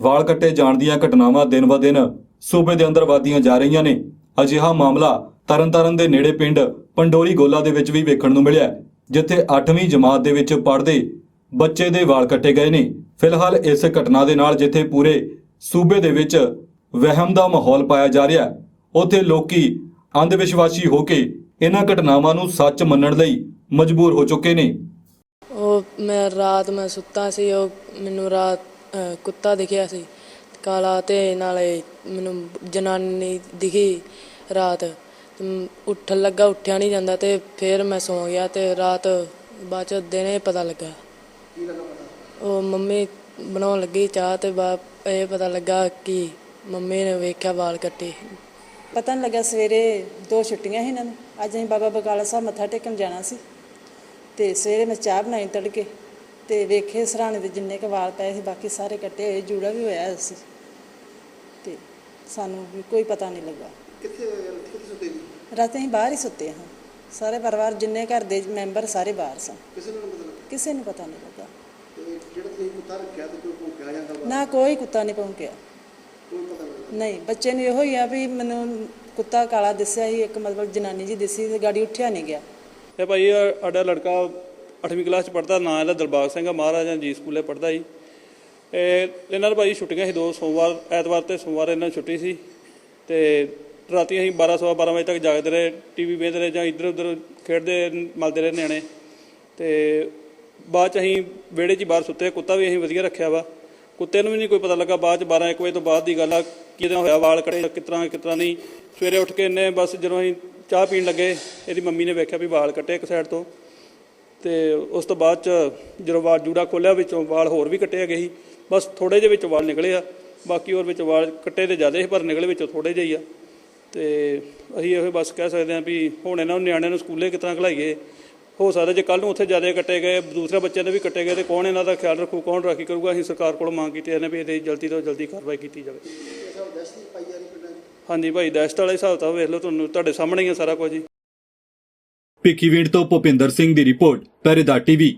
ਵਾਲ ਕੱਟੇ ਜਾਣ ਦੀਆਂ ਘਟਨਾਵਾਂ ਦਿਨ-ਬ-ਦਿਨ ਸੂਬੇ ਦੇ ਅੰਦਰ ਵਧਦੀਆਂ ਜਾ ਰਹੀਆਂ ਨੇ। ਅਜਿਹਾ ਮਾਮਲਾ ਤਰਨਤਾਰਨ ਦੇ ਨੇੜੇ ਪਿੰਡ ਪੰਡੋਰੀ ਗੋਲਾ ਦੇ ਵਿੱਚ ਵੀ ਵੇਖਣ ਨੂੰ ਮਿਲਿਆ ਜਿੱਥੇ 8ਵੀਂ ਜਮਾਤ ਦੇ ਵਿੱਚ ਪੜ੍ਹਦੇ ਬੱਚੇ ਦੇ ਵਾਲ ਕੱਟੇ ਗਏ ਨੇ। ਫਿਲਹਾਲ ਇਸ ਘਟਨਾ ਦੇ ਨਾਲ ਜਿੱਥੇ ਪੂਰੇ ਸੂਬੇ ਦੇ ਵਿੱਚ ਵਹਿਮ ਦਾ ਮਾਹੌਲ ਪਾਇਆ ਜਾ ਰਿਹਾ ਉੱਥੇ ਲੋਕੀ ਅੰਧ ਵਿਸ਼ਵਾਸੀ ਹੋ ਕੇ ਇਹਨਾਂ ਘਟਨਾਵਾਂ ਨੂੰ ਸੱਚ ਮੰਨਣ ਲਈ ਮਜਬੂਰ ਹੋ ਚੁੱਕੇ ਨੇ। ਉਹ ਮੈਂ ਰਾਤ ਮੈਂ ਸੁੱਤਾ ਸੀ, ਉਹ ਮੈਨੂੰ ਰਾਤ ਅਹ, ਕੁੱਤਾ ਦਿਖਿਆ ਸੀ। ਕਾਲਾ ਤੇ ਨਾਲੇ ਮੈਨੂੰ ਜਨਾਨੀ ਦਿਖੀ ਰਾਤ। ਤੇ ਮ- ਉੱਠਣ ਲੱਗਾ ਉੱਠਿਆ ਨਹੀਂ ਜਾਂਦਾ ਤੇ ਫਿਰ ਮੈਂ ਸੌਂ ਗਿਆ ਤੇ ਰਾਤ ਬਾਅਦ ਚ ਦਿਨੇ ਪਤਾ ਲੱਗਾ। ਉਹ ਮੰਮੀ ਬਣਾਉਣ ਲੱਗੀ ਚਾਹ ਤੇ ਬਾਅਦ ਇਹ ਪਤਾ ਲੱਗਾ ਕਿ ਮੰਮੀ ਨੇ ਵੇਖਿਆ ਵਾਲ ਕੱਟੇ। ਪਤਾ ਨਹੀਂ ਲੱਗਾ ਸਵੇਰੇ ਦੋ ਛੁੱਟੀਆਂ ਸੀ ਇਹਨਾਂ ਨੂੰ। ਅੱਜ ਅਸੀਂ ਬਾਬਾ ਬਕਾਲਾ ਸਾਹਿਬ ਮੱਥਾ ਟੇਕਣ ਜਾਣਾ ਸੀ। ਤੇ ਸਵੇਰੇ ਮੈਂ ਚਾਹ ਬਣਾਈ ਤੜਕੇ। ਤੇ ਵੇਖੇ ਸਰਾਣੇ ਦੇ ਜਿੰਨੇ ਕੁ ਵਾਲ ਪਏ ਸੀ ਬਾਕੀ ਸਾਰੇ ਕੱਟੇ ਹੋਏ ਜੂੜਾ ਵੀ ਹੋਇਆ ਸੀ। ਤੇ ਸਾਨੂੰ ਵੀ ਕੋਈ ਪਤਾ ਨਹੀਂ ਲੱਗਾ। ਕਿੱਥੇ ਕਿੱਥੇ ਸੁੱਤੇ ਜੀ? ਰਾਤੀ ਅਸੀਂ ਬਾਹਰ ਹੀ ਸੁੱਤੇ ਹਾਂ। ਸਾਰੇ ਪਰਿਵਾਰ ਜਿੰਨੇ ਘਰ ਦੇ ਮੈਂਬਰ ਸਾਰੇ ਬਾਹਰ ਸਨ। ਕਿਸੇ ਨੂੰ ਪਤਾ ਲੱਗਾ? ਕਿਸੇ ਨੂੰ ਪਤਾ ਨਹੀਂ ਲੱਗਾ। ਤੇ ਜਿਹੜਾ ਤੁਸੀਂ ਕੁੱਤਾ ਰੱਖਿਆ ਤੇ ਕੋਈ ਭੌਂਕਿਆ ਜਾਂਦਾ ਵਾ? ਨਾ ਕੋਈ ਕੁੱਤਾ ਨਹੀਂ ਭੌਂਕਿਆ। ਕੋਈ ਪਤਾ ਨਹੀਂ ਬੱਚੇ ਨੂੰ ਇਹੋ ਹੀ ਆ ਵੀ ਮੈਨੂੰ ਕੁੱਤਾ ਕਾਲਾ ਦਿਸਿਆ ਸੀ ਇੱਕ ਮਤਲਬ ਜਨਾਨੀ ਜੀ ਦਿਸੀ ਤੇ ਗਾੜੀ ਉੱਠਿਆ ਨਹੀਂ ਗਿਆ। ਇਹ ਭਾਈ ਸਾਡਾ ਲੜਕਾ 8ਵੀਂ ਕਲਾਸ ਚ ਪੜਦਾ ਨਾਂ ਇਹਦਾ ਦਲਬਾਗ ਸਿੰਘ ਆ, ਮਹਾਰਾਜਾ ਜੀ ਸਕੂਲੇ ਪੜਦਾ ਜੀ। ਇਹਨਾਂ ਦਾ ਭਾਈ ਛੁੱਟੀਆਂ ਸੀ ਦੋ, ਸੋਮਵਾਰ, ਐਤਵਾਰ ਤੇ ਸੋਮਵਾਰ ਇਹਨਾਂ ਨੂੰ ਛੁੱਟੀ ਸੀ। ਤੇ ਰਾਤੀ ਅਸੀਂ 12 ਸਵਾ 12 ਵਜੇ ਤੱਕ ਜਾਗਦੇ ਰਹੇ, ਟੀਵੀ ਵੇਖਦੇ ਰਹੇ ਜਾਂ ਇੱਧਰ ਉੱਧਰ ਖੇਡਦੇ ਮਲਦੇ ਰਹੇ ਨਿਆਣੇ। ਤੇ ਬਾਅਦ ਚ ਅਸੀਂ ਵਿਹੜੇ 'ਚ ਹੀ ਬਾਹਰ ਸੁੱਤੇ, ਕੁੱਤਾ ਵੀ ਅਸੀਂ ਵਧੀਆ ਰੱਖਿਆ ਵਾ। ਕੁੱਤੇ ਨੂੰ ਵੀ ਨਹੀਂ ਕੋਈ ਪਤਾ ਲੱਗਾ, ਬਾਅਦ ਚ 12 1 ਵਜੇ ਤੋਂ ਬਾਅਦ ਦੀ ਗੱਲ ਆ ਕਿਦਾਂ ਹੋਇਆ, ਵਾਲ ਕੱਟੇ ਕਿਸ ਤਰ੍ਹਾਂ ਕਿਸ ਤਰ੍ਹਾਂ ਨਹੀਂ। ਸਵੇਰੇ ਉੱਠ ਕੇ ਇਹਨੇ ਬਸ ਜਦੋਂ ਅਸੀਂ ਚਾਹ ਪੀਣ ਲੱਗੇ, ਇਹਦੀ ਮੰਮੀ ਨੇ ਵੇਖਿਆ ਵੀ ਵਾਲ ਕੱਟੇ ਇੱਕ ਸਾਈਡ ਤੋਂ। ਤੇ ਉਸ ਤੋਂ ਬਾਅਦ ਚ ਜਦੋਂ ਵਾਲ ਜੂੜਾ ਖੋਲਿਆ ਵਿੱਚੋਂ ਵਾਲ ਹੋਰ ਵੀ ਕੱਟੇ ਹੈਗੇ ਸੀ। ਬਸ ਥੋੜੇ ਜਿਹੇ ਵਿੱਚੋਂ ਵਾਲ ਨਿਕਲੇ ਆ। ਬਾਕੀ ਹੋਰ ਵਿੱਚ ਵਾਲ ਕੱਟੇ ਤੇ ਜ਼ਿਆਦਾ ਸੀ ਪਰ ਨਿਕਲੇ ਵਿੱਚੋਂ ਥੋੜੇ ਜਿਹੇ ਹੀ ਆ। ਤੇ ਅਸੀਂ ਇਹੋ ਬਸ ਕਹਿ ਸਕਦੇ ਹਾਂ ਵੀ ਹੁਣ ਇਹਨਾਂ ਨੂੰ ਨਿਆਣਿਆਂ ਨੂੰ ਸਕੂਲੇ ਕਿਤਨਾ ਘਲਾਈਏ ਹੋ ਸਕਦਾ ਜੇ ਕੱਲ ਨੂੰ ਉੱਥੇ ਜ਼ਿਆਦਾ ਕੱਟੇ ਗਏ ਦੂਸਰੇ ਬੱਚਿਆਂ ਦੇ ਵੀ ਕੱਟੇ ਗਏ ਤੇ ਕੌਣ ਇਹਨਾਂ ਦਾ ਖਿਆਲ ਰੱਖੂ ਕੌਣ ਰਾਖੀ ਕਰੂਗਾ? ਅਸੀਂ ਸਰਕਾਰ ਕੋਲ ਮੰਗ ਕੀਤੀ ਇਹਨੇ ਵੀ ਇਹਦੀ ਜਲਦੀ ਤੋਂ ਜਲਦੀ ਕਾਰਵਾਈ ਕੀਤੀ ਜਾਵੇ। ਹਾਂਜੀ ਭਾਈ ਦਹਿਸ਼ਤ ਵਾਲੇ ਹਿਸਾਬ ਤਾਂ ਵੇਖ ਲਓ ਤੁਹਾਨੂੰ ਤੁਹਾਡੇ ਸਾਹਮਣੇ ਹੀ ਆ ਸਾਰਾ ਕੁਝ ਜੀ ਭਿੱਖੀਵਿੰਡ ਤੋਂ ਭੁਪਿੰਦਰ ਸਿੰਘ ਦੀ ਰਿਪੋਰਟ ਪਹਿਰੇਦਾਰ ਟੀਵੀ।